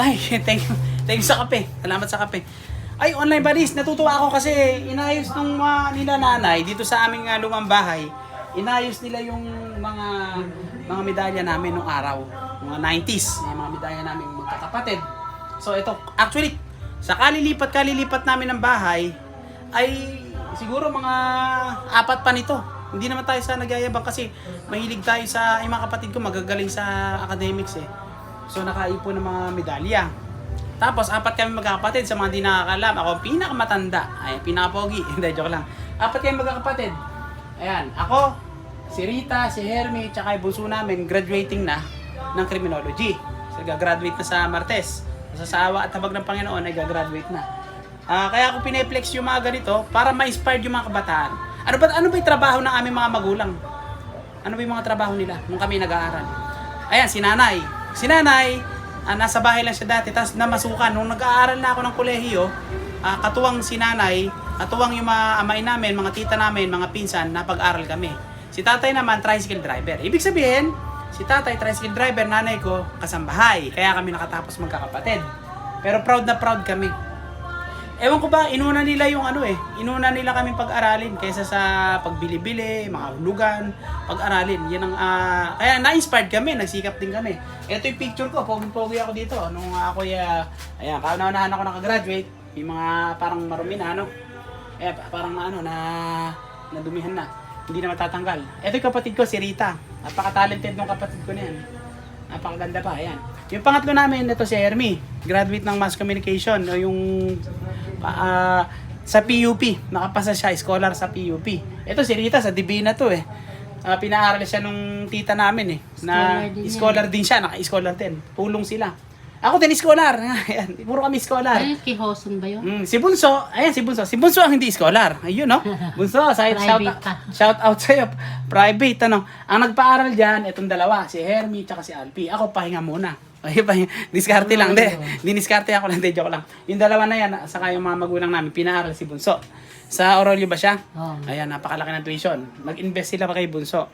Nay, thank you. Thank you sa kape. Salamat sa kape. Ay, online buddies, natutuwa ako kasi inayos nung mga nila nanay dito sa aming uh, lumang bahay. Inayos nila yung mga mga medalya namin nung araw. Mga 90s, yung mga medalya namin magkakapatid. So ito, actually, sa kalilipat kalilipat namin ng bahay, ay siguro mga apat pa nito. Hindi naman tayo sa nagyayabang kasi mahilig tayo sa, yung mga kapatid ko magagaling sa academics eh. So nakaipon ng mga medalya. Tapos, apat kami magkakapatid sa mga di nakakalam. Ako ang pinakamatanda. Ay, pinakapogi. Hindi, joke lang. Apat kami magkakapatid. Ayan, ako, si Rita, si Hermie, tsaka yung bunso namin, graduating na ng criminology. So, gagraduate na sa Martes. Sa sawa at habag ng Panginoon ay gagraduate na. Ah, kaya ako pineplex yung mga ganito para ma-inspire yung mga kabataan. Ano ba, ano ba yung trabaho ng aming mga magulang? Ano ba yung mga trabaho nila nung kami nag-aaral? Ayan, si nanay. Si nanay, ah, nasa bahay lang siya dati, tapos namasukan. Nung nag-aaral na ako ng kolehiyo, ah, katuwang si nanay, katuwang yung mga amay namin, mga tita namin, mga pinsan, napag-aral kami. Si tatay naman, tricycle driver. Ibig sabihin, si tatay, tricycle driver, nanay ko, kasambahay. Kaya kami nakatapos magkakapatid. Pero proud na proud kami. Ewan ko ba, inuna nila yung ano eh, inuna nila kami pag-aralin kaysa sa pagbili-bili, mga hulugan, pag-aralin. Yan ang, ah, kaya na-inspired kami, nagsikap din kami. Ito yung picture ko, pogi-pogi ako dito. Nung ako, uh, ayan, kauna-unahan ako nakagraduate, yung mga parang marumi na, ano, eh, pa- parang na, ano, na, nadumihan na. Hindi na matatanggal. Ito yung kapatid ko, si Rita. Napaka-talented ng kapatid ko na yan. Napakaganda pa, ayan. Yung pangatlo namin, ito si Hermie. Graduate ng Mass Communication. Yung ah, sa PUP. Nakapasa siya, scholar sa PUP. Ito si Rita, sa Divina to eh. Ah, pinaaral siya nung tita namin eh. Na Scholar din scholar din siya, naka-scholar din. Pulong sila. Ako din scholar. Ayan, puro kami scholar. Ay, kay Hoson ba yun? Mm, si Bunso, ayan si Bunso. Si Bunso ang hindi scholar. Ayun, no? Bunso, sa shout, pa. shout out sa'yo. Private, ano? Ang nagpaaral dyan, itong dalawa, si Hermie tsaka si Alpi. Ako, pahinga muna. Ay, pahinga. Diskarte lang, de. Diniskarte ako lang, de. Joke lang. Yung dalawa na yan, saka yung mga magulang namin, pinaaral si Bunso. Sa Aurelio ba siya? Oo. Ayan, napakalaki ng tuition. Nag-invest sila pa kay Bunso.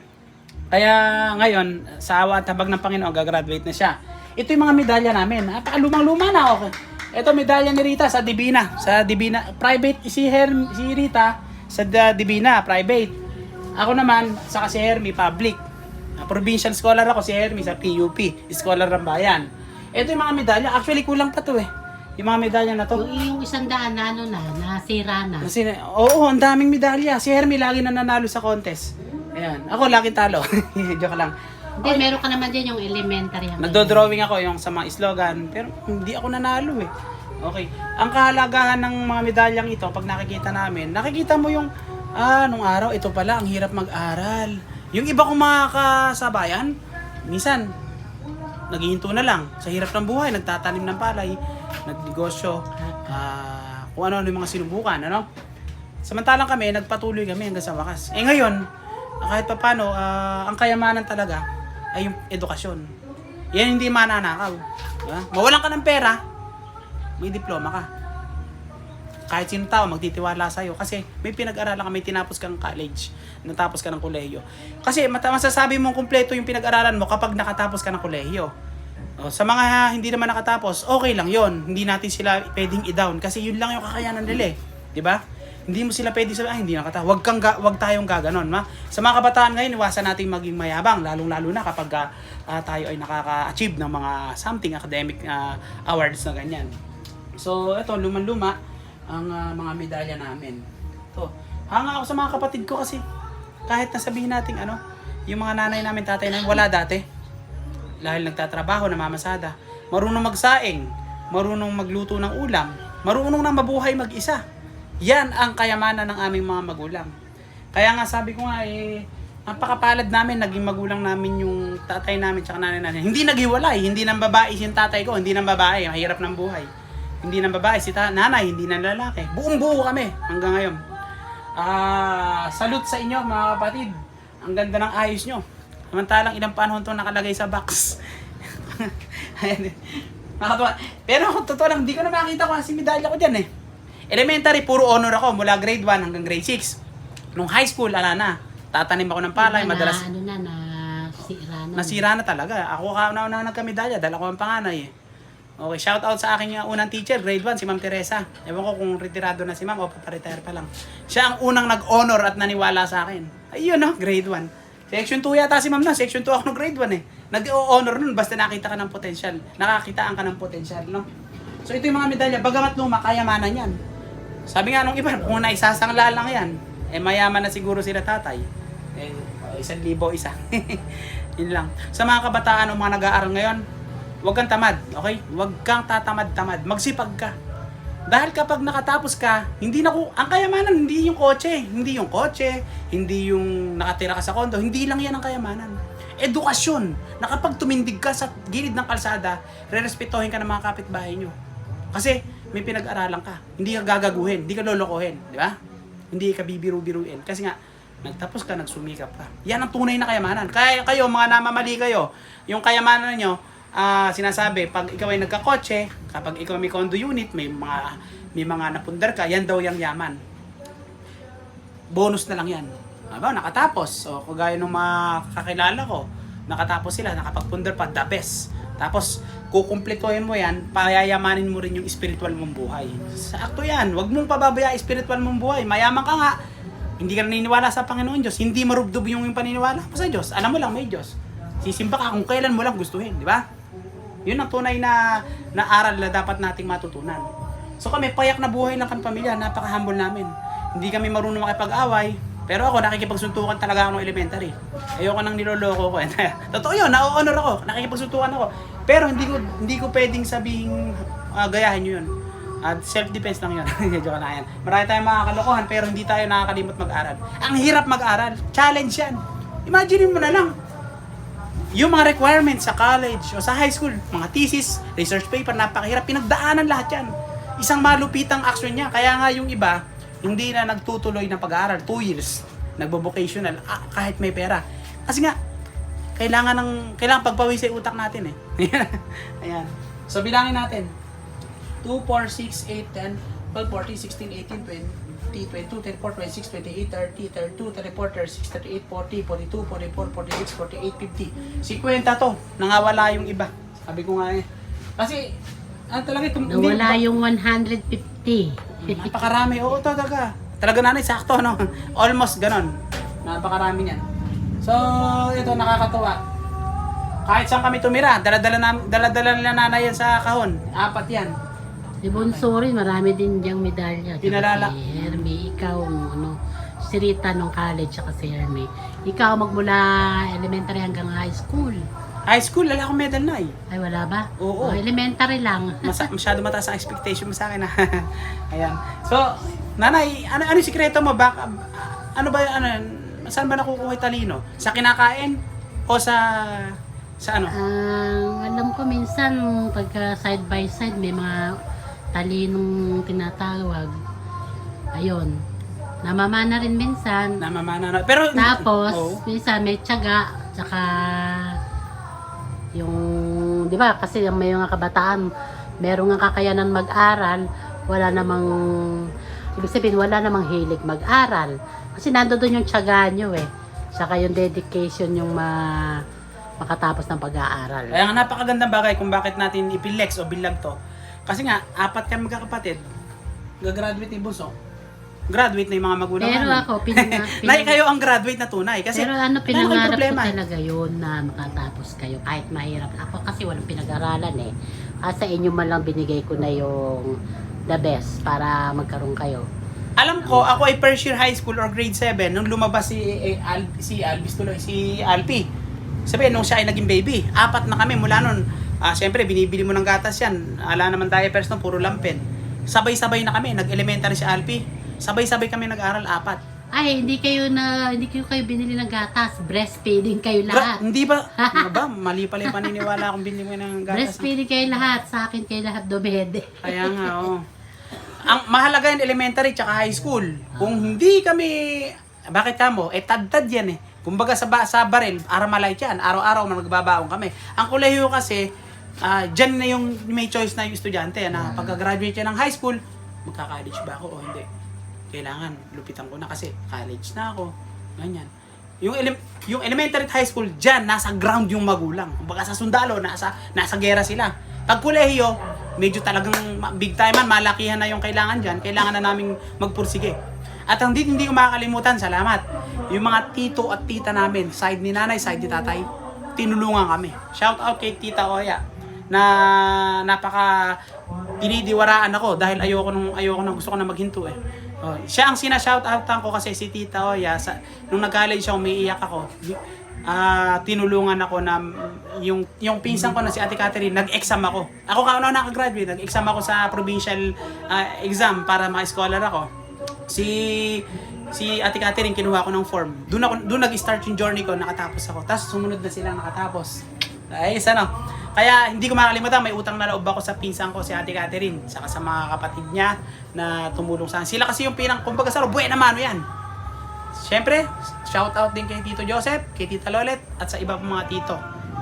Kaya ngayon, sa awa at habag ng Panginoon, gagraduate na siya. Ito yung mga medalya namin. Napakalumang-luma na ako. Ito medalya ni Rita sa Divina. Sa Divina, private si Her si Rita sa Divina, private. Ako naman, sa si Hermie, public. Ah, provincial scholar ako, si Hermie sa PUP, scholar ng bayan. Ito yung mga medalya. Actually, kulang pa to eh. Yung mga medalya na to. Yung, yung isang daan na ano na, nasira na. Kasi, oo, ang daming medalya. Si Hermie lagi na nanalo sa contest. Ayan. Ako lagi talo. Joke lang. Hindi, meron ka naman dyan yung elementary. Nagdo-drawing ako yung sa mga slogan, pero hindi ako nanalo eh. Okay. Ang kahalagahan ng mga medalyang ito, pag nakikita namin, nakikita mo yung, ah, nung araw, ito pala, ang hirap mag-aral. Yung iba kong mga kasabayan, minsan, naghihinto na lang. Sa hirap ng buhay, nagtatanim ng palay, nagnegosyo, ah, kung ano-ano yung mga sinubukan, ano? Samantalang kami, nagpatuloy kami hanggang sa wakas. Eh ngayon, kahit pa paano, ah, ang kayamanan talaga ay yung edukasyon. Yan hindi mananakaw. Diba? Mawalan ka ng pera, may diploma ka. Kahit sino tao magtitiwala sa'yo kasi may pinag-aralan ka, may tinapos kang college, natapos ka ng kolehiyo. Kasi masasabi mong kumpleto yung pinag-aralan mo kapag nakatapos ka ng kolehiyo. O, sa mga hindi naman nakatapos, okay lang yon Hindi natin sila pwedeng i-down kasi yun lang yung kakayanan nila eh. Di ba? Hindi mo sila pwede sabihin, ah, hindi nakata. Wag kang ga- wag tayong gaganon, ma. Sa mga kabataan ngayon, iwasan nating maging mayabang, lalong-lalo na kapag ah, tayo ay nakaka-achieve ng mga something academic ah, awards na ganyan. So, ito, luman-luma ang ah, mga medalya namin. To. Hanga ako sa mga kapatid ko kasi kahit nasabihin natin ano, yung mga nanay namin, tatay namin, wala dati. Dahil nagtatrabaho, namamasada. Marunong magsaing, marunong magluto ng ulam, marunong na mabuhay mag-isa. Yan ang kayamanan ng aming mga magulang. Kaya nga sabi ko nga eh, napakapalad namin, naging magulang namin yung tatay namin tsaka nanay namin. Hindi naghiwalay, hindi nang babae si tatay ko, hindi nang babae, mahirap ng buhay. Hindi nang babae si ta- nanay, hindi nang lalaki. Buong buo kami hanggang ngayon. Ah, salute sa inyo mga kapatid. Ang ganda ng ayos nyo. Samantalang ilang panahon to nakalagay sa box. Ayan. Nakatuwa. Pero kung totoo lang, hindi ko na makita kung ano si medalya ko dyan eh. Elementary, puro honor ako mula grade 1 hanggang grade 6. Nung high school, ala na. Tatanim ako ng palay, na, madalas ano na, na, sira na. nasira na talaga. Ako kauna-una nagkamedalya dahil ako ang panganay eh. Okay, shout out sa aking uh, unang teacher, grade 1, si Ma'am Teresa. Ewan ko kung retirado na si Ma'am o paparetire pa lang. Siya ang unang nag-honor at naniwala sa akin. Ayun no, grade 1. Section 2 yata si Ma'am na, section 2 ako ng grade 1 eh. Nag-honor nun basta nakita ka ng potensyal. Nakakitaan ka ng potensyal, no? So ito yung mga medalya, bagamat luma, kayamanan yan. Sabi nga nung iba, kung naisasangla lang yan, eh mayaman na siguro sila tatay. Eh, isang libo isa. Yun lang. Sa mga kabataan o mga nag-aaral ngayon, huwag kang tamad, okay? Huwag kang tatamad-tamad. Magsipag ka. Dahil kapag nakatapos ka, hindi na ko, ang kayamanan, hindi yung kotse, hindi yung kotse, hindi yung nakatira ka sa kondo, hindi lang yan ang kayamanan. Edukasyon, na kapag tumindig ka sa gilid ng kalsada, re-respetohin ka ng mga kapitbahay nyo. Kasi may pinag-aralan ka, hindi ka gagaguhin, hindi ka lolokohin, di ba? Hindi ka bibiru-biruin. Kasi nga, nagtapos ka, nagsumikap ka. Yan ang tunay na kayamanan. Kaya kayo, mga namamali kayo, yung kayamanan nyo, ah sinasabi, pag ikaw ay nagkakotse, kapag ikaw may condo unit, may mga may mga napundar ka, yan daw yung yaman. Bonus na lang yan. Aba, nakatapos. So, kagaya ng mga kakilala ko, nakatapos sila, nakapagpundar pa, the best. Tapos, kukumpletohin mo yan, payayamanin mo rin yung spiritual mong buhay. Sakto yan. Huwag mong pababaya spiritual mong buhay. Mayaman ka nga. Hindi ka naniniwala sa Panginoon Diyos. Hindi marubdob yung, yung paniniwala mo sa Diyos. Alam mo lang, may Diyos. Sisimba ka kung kailan mo lang gustuhin. Di ba? Yun ang tunay na, na aral na dapat nating matutunan. So kami, payak na buhay lang kami pamilya. Napaka-humble namin. Hindi kami marunong makipag-away. Pero ako, nakikipagsuntukan talaga ako ng elementary. Ayoko nang niloloko ko. Totoo yun, na-honor ako. Nakikipagsuntukan ako. Pero hindi ko hindi ko pwedeng sabing ah, gayahin nyo yun. At self-defense lang yun. Joke lang yan. Marami tayong mga kalokohan pero hindi tayo nakakalimot mag-aral. Ang hirap mag-aral. Challenge yan. Imagine mo na lang. Yung mga requirements sa college o sa high school, mga thesis, research paper, napakahirap. Pinagdaanan lahat yan. Isang malupitang action niya. Kaya nga yung iba, hindi na nagtutuloy ng pag-aaral. Two years. Nagbo-vocational. Ah, kahit may pera. Kasi nga, kailangan ng kailangan pagpawis yung utak natin eh. Ayan. So bilangin natin. 2, 4, 6, 8, 10, 12, 14, 16, 18, 20, 22, 24, 26, 28, 30, 32, 34, 36, 38, 40, 42, 44, 46, 48, 50. 50 to. Nangawala yung iba. Sabi ko nga eh. Kasi, ano talaga, hindi- Nawala yung 150. Napakarami. Oo, talaga. Talaga nanay, sakto, no? Almost ganon. Napakarami niyan. So, ito, nakakatuwa. Kahit saan kami tumira, dala-dala, na, dala-dala nila nanay yan sa kahon. Apat yan. Si Bunso rin, marami din diyang medalya. Pinalala. Ikaw, ano, si Rita nung college, tsaka si Hermie. Ikaw magmula elementary hanggang high school. High school, wala akong medal na eh. Ay, wala ba? Oo. Oh, elementary lang. Masa, masyado mataas ang expectation mo sa akin. Ayan. So, nanay, ano, ano yung sikreto mo? Baka, ano ba, ano, saan ba nakukuha yung talino? Sa kinakain? O sa, sa ano? Ang alam ko minsan, pagka side by side, may mga talinong tinatawag. Ayun. Namamana rin minsan. Namamana na. Pero, Tapos, Oo. minsan may tiyaga, tsaka yung, di ba, kasi yung may mga kabataan, meron nga kakayanan mag-aral, wala namang, ibig sabihin, wala namang hilig mag-aral. Kasi nandoon yung tiyaga nyo eh. Tsaka yung dedication yung ma, makatapos ng pag-aaral. Kaya nga napakagandang bagay kung bakit natin ipilex o bilag to. Kasi nga, apat kami magkakapatid, gagraduate ni Bunso. Graduate na yung mga magulang Pero namin. ako, pinanga, Nay, kayo ang graduate na tunay. Kasi, Pero ano, pinangarap ko talaga yun na makatapos kayo kahit mahirap. Ako kasi walang pinag-aralan eh. Ah, sa inyo man lang binigay ko na yung the best para magkaroon kayo. Alam ko, ako ay first year high school or grade 7 nung lumabas si eh, Al, si Alvis tuloy, si Alpi. Sabi, nung siya ay naging baby, apat na kami mula nun. Ah, Siyempre, binibili mo ng gatas yan. Ala naman diapers no, puro lampin. Sabay-sabay na kami, nag-elementary si Alpi. Sabay-sabay kami nag-aral, apat. Ay, hindi kayo na hindi kayo kayo binili ng gatas. Breastfeeding kayo Gra- lahat. hindi ba? Ano ba? Mali pala yung paniniwala kung binili mo ng gatas. Breastfeeding kayo lahat. Sa akin kayo lahat dumede. Kaya nga, oo. Ang mahalaga yung elementary tsaka high school. Kung hindi kami, bakit ka mo? Eh, tad-tad yan eh. Kumbaga sa, ba, sa baril, aramalay yan. Araw-araw man magbabaon kami. Ang kolehiyo kasi, ah dyan na yung may choice na yung estudyante na pagka-graduate yan ng high school, magka-college ba ako o hindi? Kailangan, lupitan ko na kasi college na ako. Ganyan. Yung, ele- yung elementary at high school, dyan, nasa ground yung magulang. Kumbaga sa sundalo, nasa, nasa gera sila. Pag kolehiyo, medyo talagang big time man, malakihan na yung kailangan dyan, kailangan na naming magpursige. At ang hindi, hindi ko makakalimutan, salamat. Yung mga tito at tita namin, side ni nanay, side ni tatay, tinulungan kami. Shout out kay Tita Oya na napaka dinidiwaraan ako dahil ayoko nung ayoko nang gusto ko na maghinto eh. Oh, siya ang sina-shout outan ko kasi si Tita Oya sa nung nag-college siya umiiyak ako. Ah, tinulungan ako na yung yung pinsan ko na si Ate Catherine, nag-exam ako. Ako kauna nakagraduate, nag-exam ako sa provincial ah, exam para ma-scholar ako. Si si Ate Catherine kinuha ko ng form. Doon ako doon nag-start yung journey ko, nakatapos ako. Tapos sumunod na sila nakatapos. Ay, ano. Kaya hindi ko makakalimutan, may utang na loob ako sa pinsan ko si Ate Catherine, saka sa mga kapatid niya na tumulong sa akin. Sila kasi yung pinang, kumbaga sa buhay na mano yan. Siyempre, shout out din kay Tito Joseph, kay Tita Lolet, at sa iba pang mga tito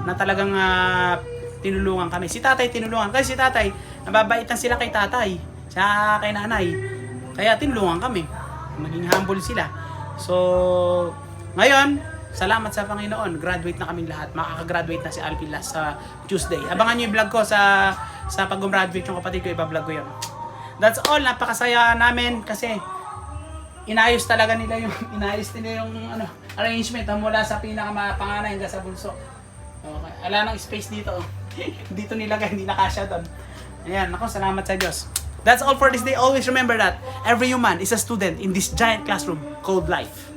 na talagang ah, tinulungan kami. Si tatay tinulungan. Kasi si tatay, nababaitan sila kay tatay, sa kay nanay. Kaya tinulungan kami. Maging humble sila. So, ngayon, salamat sa Panginoon. Graduate na kaming lahat. Makakagraduate na si Alvin last sa Tuesday. Abangan niyo yung vlog ko sa sa pag-graduate yung kapatid ko, iba-vlog ko yun. That's all. Napakasaya namin kasi inayos talaga nila yung inayos nila yung ano arrangement ah, mula sa pinakamapanganay hanggang sa bunso. Okay. Ala nang space dito. dito nilagay, hindi nakasya doon. Ayan, ako salamat sa Diyos. That's all for this day. Always remember that every human is a student in this giant classroom called life.